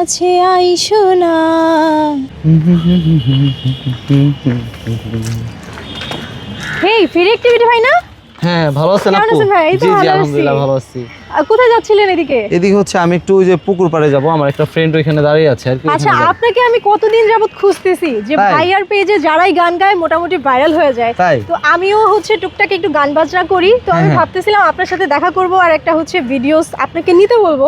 কাছে আইসো না। হেই ফিরে একটিভিটি ভাই না? হ্যাঁ ভালো আছেন আপু? জি জি আলহামদুলিল্লাহ ভালো আছি। কোথায় যাচ্ছিলেন এদিকে? এদিকে হচ্ছে আমি একটু ওই যে পুকুর পাড়ে যাব আমার একটা ফ্রেন্ড ওইখানে দাঁড়িয়ে আছে আর কি আচ্ছা আপনাকে আমি কতদিন যাবত খুঁজতেছি যে ভাইয়ার পেজে যারাই গান গায় মোটামুটি ভাইরাল হয়ে যায়। তো আমিও হচ্ছে টুকটাক একটু গান বাজনা করি। তো আমি হ্যাঁ, হ্যাঁ। ভাবতেছিলাম আপনার সাথে দেখা করব আর একটা হচ্ছে ভিডিওস আপনাকে নিতে বলব।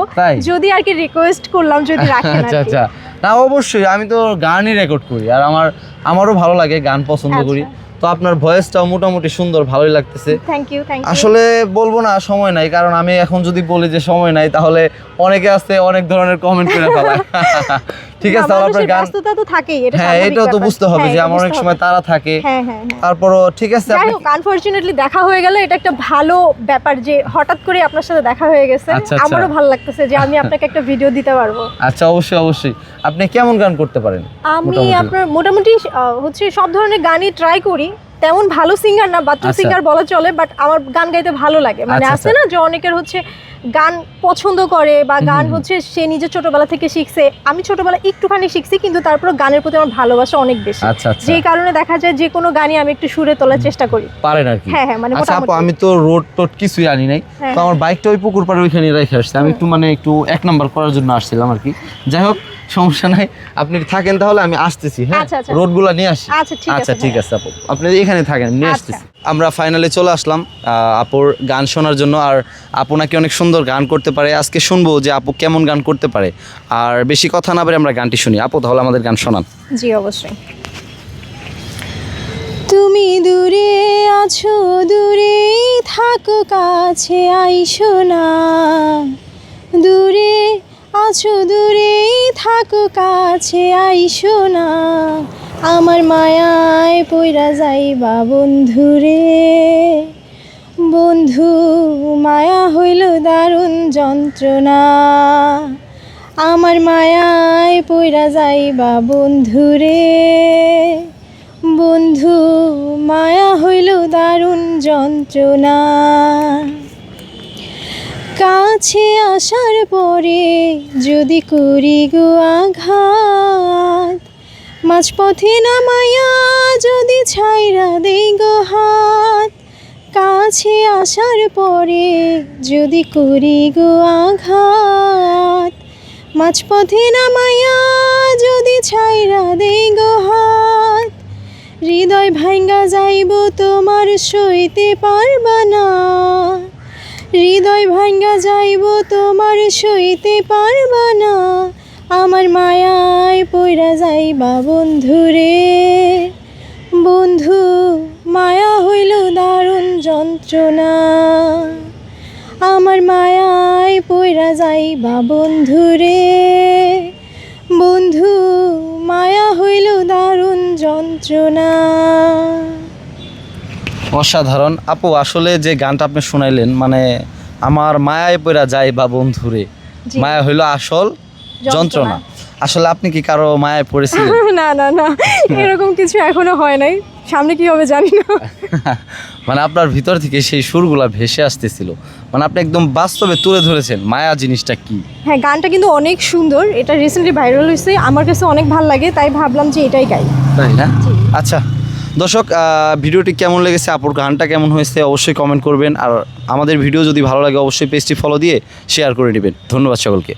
যদি আর কি রিকোয়েস্ট করলাম যদি রাখেন আচ্ছা আচ্ছা। না অবশ্যই আমি তো গানই রেকর্ড করি আর আমার আমারও ভালো লাগে গান পছন্দ আচ্ছা। করি। তো আপনার ভয়েসটাও মোটামুটি সুন্দর ভালোই লাগতেছে। থ্যাংক ইউ থ্যাংক ইউ আসলে বলব না সময় নাই কারণ আমি এখন যদি বলি যে সময় নাই তাহলে অনেকে আছে অনেক ধরনের কমেন্ট করে ফেলায়। ঠিক আছে তাহলে আপনার গান ব্যস্ততা তো থাকেই এটা হ্যাঁ এটা তো বুঝতে হবে হ্যাঁ, যে আমার অনেক সময় তারা থাকে। হ্যাঁ হ্যাঁ হ্যাঁ। তারপরও ঠিক আছে যাই হোক আনফরচুনেটলি দেখা হয়ে গেল এটা একটা ভালো ব্যাপার যে হঠাৎ করে আপনার সাথে দেখা হয়ে গেছে। আচ্ছা, আচ্ছা। আমারও ভালো লাগতেছে যে আমি আপনাকে একটা ভিডিও দিতে পারব। আচ্ছা অবশ্যই অবশ্যই। আপনি কেমন গান করতে পারেন আমি আপনার মোটামুটি হচ্ছে সব ধরনের গানই ট্রাই করি। তেমন ভালো সিঙ্গার না বাচ্চা আচ্ছা। সিঙ্গার বলা চলে বাট আমার গান গাইতে ভালো লাগে। মানে আচ্ছা, আছে না যে অনেকের হচ্ছে গান পছন্দ করে বা গান হচ্ছে সে নিজে ছোটবেলা থেকে শিখছে। আমি ছোটবেলা একটুখানি শিখছি কিন্তু তারপর গানের প্রতি আমার ভালোবাসা অনেক বেশি। আচ্ছা আচ্ছা। কারণে দেখা যায় যে কোনো গানই আমি একটু সুরে তোলার চেষ্টা করি। পারেন আর কি। হ্যাঁ হ্যাঁ মানে আচ্ছা আপু আমি তো রোড টোড কিছুই আনি নাই। হ্যাঁ, তো আমার বাইকটা ওই পুকুর পাড়ে ওইখানে রেখে আসছে। আমি একটু মানে একটু এক নাম্বার করার জন্য আসছিলাম আর কি। যাই হোক সমস্যা নাই। আপনি থাকেন তাহলে আমি আসতেছি হ্যাঁ? আচ্ছা, আচ্ছা। রোডগুলো নিয়ে আসি। আচ্ছা, ঠিক আছে আচ্ছা। আছে আপু। আপনি এখানে থাকেন নিয়ে। আসতেছি। আমরা ফাইনালে চলে আসলাম আপুর গান শোনার জন্য। আর আপু নাকি অনেক সুন্দর গান করতে পারে। আজকে শুনব যে আপু কেমন গান করতে পারে। আর বেশি কথা না বলে আমরা গানটি শুনি। আপু তাহলে আমাদের গান শোনান। জি অবশ্যই। তুমি দূরে আছো দূরে থাকো কাছে আইসো না। দূরে আছো দূরে থাকো, কাছে আইসো না। আমার মায়ায় পইরা যাইবা বন্ধুরে। বন্ধু, মায়া হইল দারুণ যন্ত্রণা। আমার মায়ায় পইরা যাইবা বন্ধুরে। বন্ধু, মায়া হইল দারুণ যন্ত্রণা। কাছে আসার পরে যদি করি গো আঘাত, মাঝপথে নামাইয়া যদি ছাইরা দেই গো হাত, কাছে আসার পরে যদি করি গো আঘাত, মাঝপথে নামাইয়া যদি ছাইরা দেই গো হাত, হৃদয় ভাঙ্গা যাইব তোমার সইতে পারবা না। হৃদয় ভাঙ্গা যাইব তোমার সইতে পারবা না। আমার মায়ায় পইরা যাইবা বন্ধুরে। বন্ধু, মায়া হইল দারুণ যন্ত্রণা। আমার মায়ায় পইরা যাইবা বন্ধুরে। বন্ধু, মায়া হইল দারুণ যন্ত্রণা। অসাধারণ। আপু আসলে যে গানটা আপনি শুনাইলেন মানে আমার মায়ায় পড়া যায় বা বন্ধুরে মায়া হইল আসল যন্ত্রণা। আসলে আপনি কি কারও মায়ায় পড়েছিলেন? না না না এরকম কিছু এখনও হয় নাই। সামনে কি হবে জানি না। মানে আপনার ভিতর থেকে সেই সুরগুলা ভেসে আসতেছিল। মানে আপনি একদম বাস্তবে তুলে ধরেছেন মায়া জিনিসটা কি? হ্যাঁ গানটা কিন্তু অনেক সুন্দর। এটা রিসেন্টলি ভাইরাল হয়েছে আমার কাছে অনেক ভালো লাগে তাই ভাবলাম যে এটাই গাই। তাই না? আচ্ছা দর্শক ভিডিওটি কেমন লেগেছে? আপুর গানটা কেমন হয়েছে? অবশ্যই কমেন্ট করবেন। আর আমাদের ভিডিও যদি ভালো লাগে, অবশ্যই পেজটি ফলো দিয়ে শেয়ার করে নেবেন। ধন্যবাদ সকলকে।